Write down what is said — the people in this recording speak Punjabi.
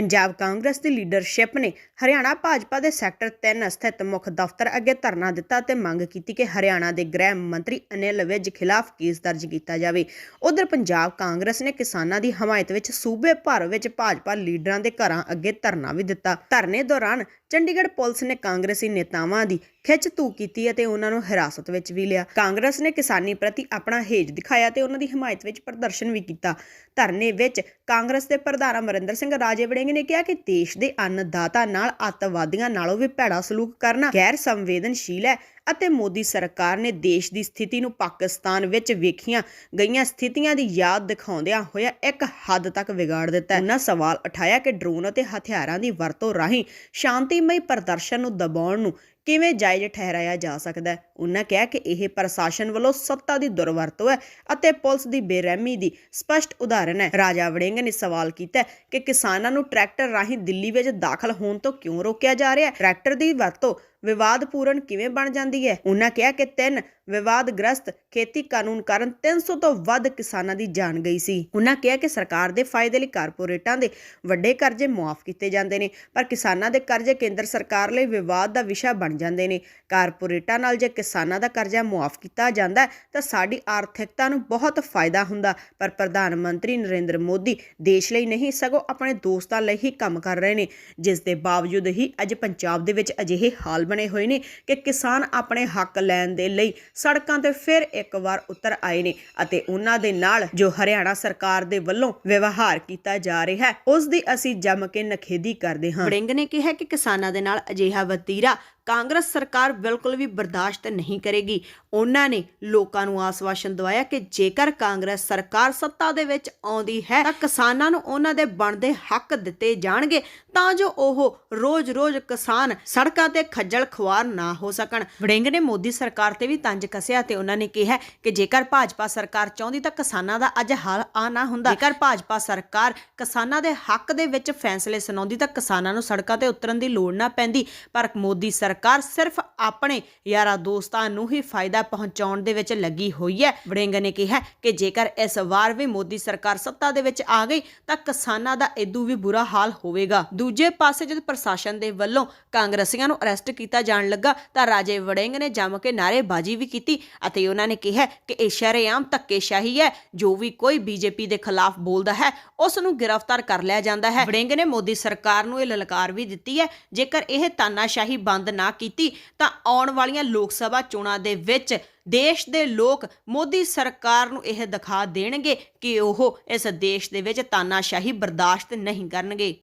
ਪੰਜਾਬ ਕਾਂਗਰਸ ਦੀ ਲੀਡਰਸ਼ਿਪ ਨੇ ਹਰਿਆਣਾ ਭਾਜਪਾ ਦੇ ਸੈਕਟਰ 3 ਸਥਿਤ ਮੁੱਖ ਦਫ਼ਤਰ ਅੱਗੇ ਧਰਨਾ ਦਿੱਤਾ ਤੇ ਮੰਗ ਕੀਤੀ ਕਿ ਹਰਿਆਣਾ ਦੇ ਗ੍ਰਹਿ ਮੰਤਰੀ ਅਨਿਲ ਵਿਜ ਖਿਲਾਫ ਕੇਸ ਦਰਜ ਕੀਤਾ ਜਾਵੇ। ਉਧਰ ਪੰਜਾਬ ਕਾਂਗਰਸ ਨੇ ਕਿਸਾਨਾਂ ਦੀ ਹਮਾਇਤ ਵਿੱਚ ਸੂਬੇ ਭਰ ਵਿੱਚ ਭਾਜਪਾ ਲੀਡਰਾਂ ਦੇ ਘਰਾਂ ਅੱਗੇ ਧਰਨਾ ਵੀ ਦਿੱਤਾ। ਧਰਨੇ ਦੌਰਾਨ ਚੰਡੀਗੜ੍ਹ ਪੁਲਿਸ ਨੇ ਕਾਂਗਰਸੀ ਨੇਤਾਵਾਂ ਦੀ ਖਿੱਚ ਧੂ ਕੀਤੀ ਅਤੇ ਉਹਨਾਂ ਨੂੰ ਹਿਰਾਸਤ ਵਿੱਚ ਵੀ ਲਿਆ। ਕਾਂਗਰਸ ਨੇ ਕਿਸਾਨੀ ਪ੍ਰਤੀ ਆਪਣਾ ਹੇਜ ਦਿਖਾਇਆ ਤੇ ਉਹਨਾਂ ਦੀ ਹਮਾਇਤ ਵਿੱਚ ਪ੍ਰਦਰਸ਼ਨ ਵੀ ਕੀਤਾ। ਧਰਨੇ ਵਿੱਚ ਕਾਂਗਰਸ ਦੇ ਪ੍ਰਧਾਨ ਅਮਰਿੰਦਰ ਸਿੰਘ ਰਾਜੇ ਵੜਿੰਗ ਨੇ ਕਿਹਾ ਕਿ ਦੇਸ਼ ਦੇ ਅੰਨਦਾਤਾ ਨਾਲ ਅੱਤਵਾਦੀਆਂ ਨਾਲੋਂ ਵੀ ਭੈੜਾ ਸਲੂਕ ਕਰਨਾ ਗੈਰ ਸੰਵੇਦਨਸ਼ੀਲ ਹੈ। ਅਤੇ ਮੋਦੀ ਸਰਕਾਰ ਨੇ ਦੇਸ਼ ਦੀ ਸਥਿਤੀ ਨੂੰ ਪਾਕਿਸਤਾਨ ਵਿੱਚ ਵੇਖੀਆਂ ਗਈਆਂ ਸਥਿਤੀਆਂ ਦੀ ਯਾਦ ਦਿਖਾਉਂਦਿਆਂ ਹੋਇਆ ਇੱਕ ਹੱਦ ਤੱਕ ਵਿਗਾੜ ਦਿੱਤਾ। ਉਹਨਾਂ ਸਵਾਲ ਉਠਾਇਆ ਕਿ ਡਰੋਨ ਅਤੇ ਹਥਿਆਰਾਂ ਦੀ ਵਰਤੋਂ ਰਾਹੀਂ ਸ਼ਾਂਤੀਮਈ ਪ੍ਰਦਰਸ਼ਨ ਨੂੰ ਦਬਾਉਣ ਨੂੰ ਕਿਵੇਂ ਜਾਇਜ਼ ਠਹਿਰਾਇਆ ਜਾ ਸਕਦਾ ਹੈ। ਉਹਨਾਂ ਕਿਹਾ ਕਿ ਇਹ ਪ੍ਰਸ਼ਾਸਨ ਵੱਲੋਂ ਸੱਤਾ ਦੀ ਦੁਰਵਰਤੋਂ ਹੈ ਅਤੇ ਪੁਲਿਸ ਦੀ ਬੇਰਹਿਮੀ ਦੀ ਸਪਸ਼ਟ ਉਦਾਹਰਣ ਹੈ। ਰਾਜਾ ਵੜਿੰਗ ਨੇ ਸਵਾਲ ਕੀਤਾ ਕਿ ਕਿਸਾਨਾਂ ਨੂੰ ਟਰੈਕਟਰ ਰਾਹੀਂ ਦਿੱਲੀ ਵਿੱਚ ਦਾਖਲ ਹੋਣ ਤੋਂ ਕਿਉਂ ਰੋਕਿਆ ਜਾ ਰਿਹਾ ਹੈ? ਟਰੈਕਟਰ ਦੀ ਵਰਤੋਂ ਵਿਵਾਦਪੂਰਨ ਕਿਵੇਂ ਬਣ ਜਾਂਦੀ ਹੈ? ਉਹਨਾਂ ਕਿਹਾ ਕਿ ਤਿੰਨ ਵਿਵਾਦਗ੍ਰਸਤ ਖੇਤੀ ਕਾਨੂੰਨ ਕਾਰਨ 300 ਤੋਂ ਵੱਧ ਕਿਸਾਨਾਂ ਦੀ ਜਾਨ ਗਈ ਸੀ। ਉਹਨਾਂ ਕਿਹਾ ਕਿ ਸਰਕਾਰ ਦੇ ਫਾਇਦੇ ਲਈ ਕਾਰਪੋਰੇਟਾਂ ਦੇ ਵੱਡੇ ਕਰਜ਼ੇ ਮੁਆਫ ਕੀਤੇ ਜਾਂਦੇ ਨੇ, ਪਰ ਕਿਸਾਨਾਂ ਦੇ ਕਰਜ਼ੇ ਕੇਂਦਰ ਸਰਕਾਰ ਲਈ ਵਿਵਾਦ ਦਾ ਵਿਸ਼ਾ ਬਣ ਜਾਂਦੇ ਨੇ। ਕਾਰਪੋਰੇਟਾਂ ਨਾਲ ਜੇ ਕਿਸਾਨਾਂ ਦਾ ਕਰਜ਼ਾ ਮੁਆਫ ਕੀਤਾ ਜਾਂਦਾ ਤਾਂ ਸਾਡੀ ਆਰਥਿਕਤਾ ਨੂੰ ਬਹੁਤ ਫਾਇਦਾ ਹੁੰਦਾ। ਪਰ ਪ੍ਰਧਾਨ ਮੰਤਰੀ ਨਰਿੰਦਰ ਮੋਦੀ ਦੇਸ਼ ਲਈ ਨਹੀਂ, ਸਗੋਂ ਆਪਣੇ ਦੋਸਤਾਂ ਲਈ ਹੀ ਕੰਮ ਕਰ ਰਹੇ ਨੇ, ਜਿਸ ਦੇ ਬਾਵਜੂਦ ਹੀ ਅੱਜ ਪੰਜਾਬ ਦੇ ਵਿੱਚ ਅਜਿਹੇ ਹਾਲ ਬਣੇ ਹੋਏ ਨੇ ਕਿ ਕਿਸਾਨ ਆਪਣੇ ਹੱਕ ਲੈਣ ਦੇ ਲਈ ਸੜਕਾਂ ਤੇ ਫਿਰ ਇੱਕ ਵਾਰ ਉਤਰ ਆਏ ਨੇ ਅਤੇ ਉਹਨਾਂ ਦੇ ਨਾਲ ਜੋ ਹਰਿਆਣਾ ਸਰਕਾਰ ਦੇ ਵੱਲੋਂ ਵਿਵਹਾਰ ਕੀਤਾ ਜਾ ਰਿਹਾ ਹੈ, ਉਸ ਦੀ ਅਸੀਂ ਜੰਮ ਕੇ ਨਖੇਦੀ ਕਰਦੇ ਹਾਂ। ਵੜਿੰਗ ਨੇ ਕਿਹਾ ਕਿ ਕਿਸਾਨਾਂ ਦੇ ਨਾਲ ਅਜਿਹਾ ਵਤੀਰਾ ਕਾਂਗਰਸ ਸਰਕਾਰ ਬਿਲਕੁਲ ਵੀ ਬਰਦਾਸ਼ਤ ਨਹੀਂ ਕਰੇਗੀ। ਉਹਨਾਂ ਨੇ ਲੋਕਾਂ ਨੂੰ ਆਸਵਾਸ਼ਨ ਦਵਾਇਆ ਕਿ ਜੇਕਰ ਕਾਂਗਰਸ ਸਰਕਾਰ ਸੱਤਾ ਦੇ ਵਿੱਚ ਆਉਂਦੀ ਹੈ ਤਾਂ ਕਿਸਾਨਾਂ ਨੂੰ ਉਹਨਾਂ ਦੇ ਬਣਦੇ ਹੱਕ ਦਿੱਤੇ ਜਾਣਗੇ, ਤਾਂ ਜੋ ਉਹ ਰੋਜ਼-ਰੋਜ਼ ਕਿਸਾਨ ਸੜਕਾਂ ਤੇ ਖੱਜਲ ਖੁਆਰ ਨਾ ਹੋ ਸਕਣ। ਵੜਿੰਗ ਨੇ ਮੋਦੀ ਸਰਕਾਰ ਤੇ ਵੀ ਤੰਜ ਕੱਸਿਆ ਤੇ ਉਹਨਾਂ ਨੇ ਕਿਹਾ ਕਿ ਜੇਕਰ ਭਾਜਪਾ ਸਰਕਾਰ ਚਾਹੁੰਦੀ ਤਾਂ ਕਿਸਾਨਾਂ ਦਾ ਅੱਜ ਹਾਲ ਆ ਨਾ ਹੁੰਦਾ। ਜੇਕਰ ਭਾਜਪਾ ਸਰਕਾਰ ਕਿਸਾਨਾਂ ਦੇ ਹੱਕ ਦੇ ਵਿੱਚ ਫੈਸਲੇ ਸੁਣਾਉਂਦੀ ਤਾਂ ਕਿਸਾਨਾਂ ਨੂੰ ਸੜਕਾਂ ਤੇ ਉਤਰਨ ਦੀ ਲੋੜ ਨਾ ਪੈਂਦੀ। ਪਰ ਮੋਦੀ ਸਰਕਾਰ ਸਰਕਾਰ ਸਿਰਫ ਆਪਣੇ ਯਾਰਾਂ ਦੋਸਤਾਂ ਨੂੰ ਹੀ ਫਾਇਦਾ ਪਹੁੰਚਾਉਣ ਦੇ ਵਿੱਚ ਲੱਗੀ ਹੋਈ ਹੈ। ਵੜਿੰਗ ਨੇ ਕਿਹਾ ਕਿ ਜੇਕਰ ਇਸ ਵਾਰ ਵੀ ਮੋਦੀ ਸਰਕਾਰ ਸੱਤਾ ਦੇ ਵਿੱਚ ਆ ਗਈ, ਤਾਂ ਕਿਸਾਨਾਂ ਦਾ ਇਦੋਂ ਵੀ ਬੁਰਾ ਹਾਲ ਹੋਵੇਗਾ। ਦੂਜੇ ਪਾਸੇ ਜਦ ਪ੍ਰਸ਼ਾਸਨ ਦੇ ਵੱਲੋਂ ਕਾਂਗਰਸੀਆਂ ਨੂੰ ਅਰੈਸਟ ਕੀਤਾ ਜਾਣ ਲੱਗਾ, ਤਾਂ ਰਾਜੇ ਵੜਿੰਗ ਨੇ ਜੰਮ ਕੇ ਨਾਅਰੇਬਾਜ਼ੀ ਵੀ ਕੀਤੀ ਅਤੇ ਉਹਨਾਂ ਨੇ ਕਿਹਾ ਕਿ ਇਹ ਸ਼ਰੇਆਮ ਧੱਕੇਸ਼ਾਹੀ ਹੈ। ਜੋ ਵੀ ਕੋਈ ਬੀਜੇਪੀ ਦੇ ਖਿਲਾਫ ਬੋਲਦਾ ਹੈ, ਉਸ ਨੂੰ ਗ੍ਰਿਫਤਾਰ ਕਰ ਲਿਆ ਜਾਂਦਾ ਹੈ। ਵੜਿੰਗ ਨੇ ਮੋਦੀ ਸਰਕਾਰ ਨੂੰ ਇਹ ਲਲਕਾਰ ਵੀ ਦਿੱਤੀ ਹੈ, ਜੇਕਰ ਇਹ ਤਾਨਾਸ਼ਾਹੀ ਬੰਦ ਨਾ ਕੀਤੀ, ਤਾਂ ਆਉਣ ਵਾਲੀਆਂ ਲੋਕ ਸਭਾ ਚੋਣਾਂ ਦੇ ਵਿੱਚ ਦੇਸ਼ ਦੇ ਲੋਕ ਮੋਦੀ ਸਰਕਾਰ ਨੂੰ ਇਹ ਦਿਖਾ ਦੇਣਗੇ ਕਿ ਉਹ ਇਸ ਦੇਸ਼ ਦੇ ਵਿੱਚ ਤਾਨਾਸ਼ਾਹੀ ਬਰਦਾਸ਼ਤ ਨਹੀਂ ਕਰਨਗੇ।